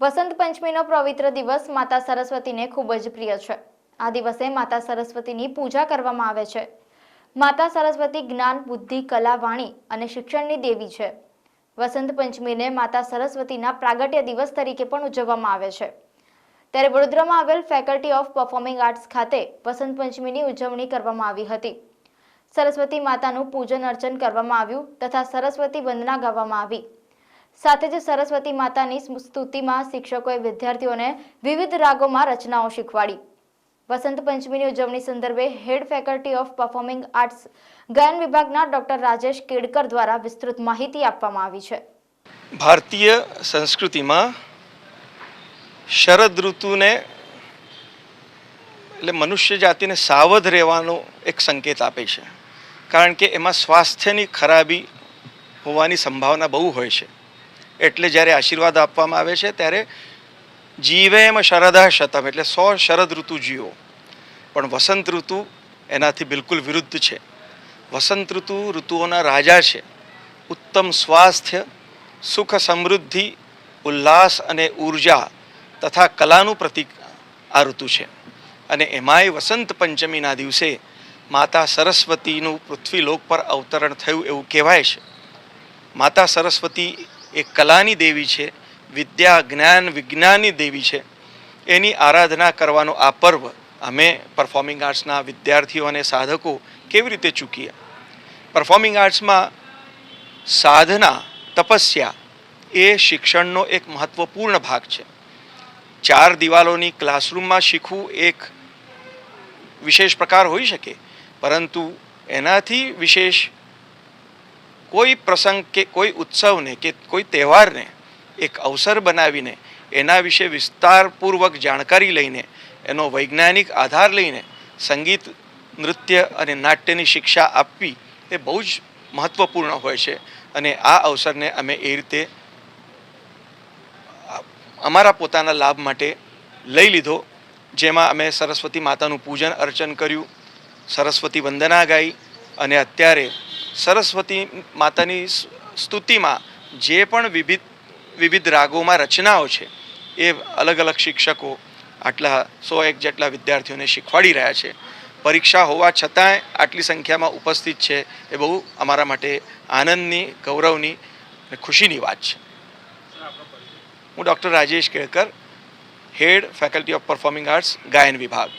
પંચમીનો પવિત્ર દિવસ માતા સરસ્વતીને ખૂબ જ પ્રિય છે. આ દિવસે માતા સરસ્વતીની પૂજા કરવામાં આવે છે. માતા સરસ્વતી જ્ઞાન, બુદ્ધિ, કલા, વાણી અને શિક્ષણની દેવી છે. વસંત પંચમીને માતા સરસ્વતીના પ્રાગટ્ય દિવસ તરીકે પણ ઉજવવામાં આવે છે. ત્યારે વડોદરામાં આવેલ ફેકલ્ટી ઓફ પરફોર્મિંગ આર્ટ્સ ખાતે વસંત પંચમીની ઉજવણી કરવામાં આવી હતી. સરસ્વતી માતાનું પૂજન અર્ચન કરવામાં આવ્યું તથા સરસ્વતી વંદના ગાવામાં આવી. સાથે જ સરસ્વતી માતાની સ્તુતિમાં શિક્ષકોએ વિદ્યાર્થીઓને વિવિધ રાગોમાં રચનાઓ શીખવાડી. વસંત પંચમીની ઉજવણી સંદર્ભે head faculty of performing arts ગાયન વિભાગના ડોક્ટર રાજેશ કેડકર દ્વારા વિસ્તૃત માહિતી આપવામાં આવી છે. ભારતીય સંસ્કૃતિમાં શરદ ઋતુને એટલે મનુષ્ય જાતિને સાવધ રહેવાનો એક સંકેત આપે છે. કારણ કે એમાં સ્વાસ્થ્યની ખરાબી હોવાની સંભાવના બહુ હોય છે. એટલે જ્યારે આશીર્વાદ આપવામાં આવે છે, ત્યારે જીવે એમ શરદા શતમ, એટલે સો શરદ ઋતુ જીવો. પણ વસંત ઋતુ એનાથી બિલકુલ વિરુદ્ધ છે. વસંત ઋતુ ઋતુઓના રાજા છે. ઉત્તમ સ્વાસ્થ્ય, સુખ સમૃદ્ધિ, ઉલ્લાસ અને ઊર્જા તથા કલાનું પ્રતીક આ ઋતુ છે. અને એમાંય વસંત પંચમીના દિવસે માતા સરસ્વતીનું પૃથ્વીલોક પર અવતરણ થયું એવું કહેવાય છે. માતા સરસ્વતી એ કલાની દેવી છે, વિદ્યા, જ્ઞાન વિજ્ઞાનની દેવી છે. એની આરાધના કરવાનો આ પર્વ અમે પરફોર્મિંગ આર્ટ્સના વિદ્યાર્થીઓ અને સાધકો કેવી રીતે ચૂકીએ? પરફોર્મિંગ આર્ટ્સમાં સાધના, તપસ્યા એ શિક્ષણનો એક મહત્વપૂર્ણ ભાગ છે. ચાર દિવાલોની ક્લાસરૂમમાં શીખવું એક વિશેષ પ્રકાર હોઈ શકે, પરંતુ એનાથી વિશેષ કોઈ પ્રસંગ કે કોઈ ઉત્સવને કે કોઈ તહેવારને એક અવસર બનાવીને એના વિશે વિસ્તારપૂર્વક જાણકારી લઈને, એનો વૈજ્ઞાનિક આધાર લઈને સંગીત, નૃત્ય અને નાટ્યની શિક્ષા આપવી એ બહુ જ મહત્ત્વપૂર્ણ હોય છે. અને આ અવસરને અમે એ રીતે અમારા પોતાના લાભ માટે લઈ લીધો, જેમાં અમે સરસ્વતી માતાનું પૂજન અર્ચન કર્યું, સરસ્વતી વંદના ગાઈ અને અત્યારે સરસ્વતી માતાની સ્તુતિમાં જે પણ વિવિધ વિવિધ રાગોમાં રચનાઓ છે, એ અલગ અલગ શિક્ષકો આટલા સો એક જેટલા વિદ્યાર્થીઓને શીખવાડી રહ્યા છે. પરીક્ષા હોવા છતાંય આટલી સંખ્યામાં ઉપસ્થિત છે, એ બહુ અમારા માટે આનંદની, ગૌરવની ખુશીની વાત છે. હું doctor Rajesh Kelkar, head faculty of performing arts, ગાયન વિભાગ.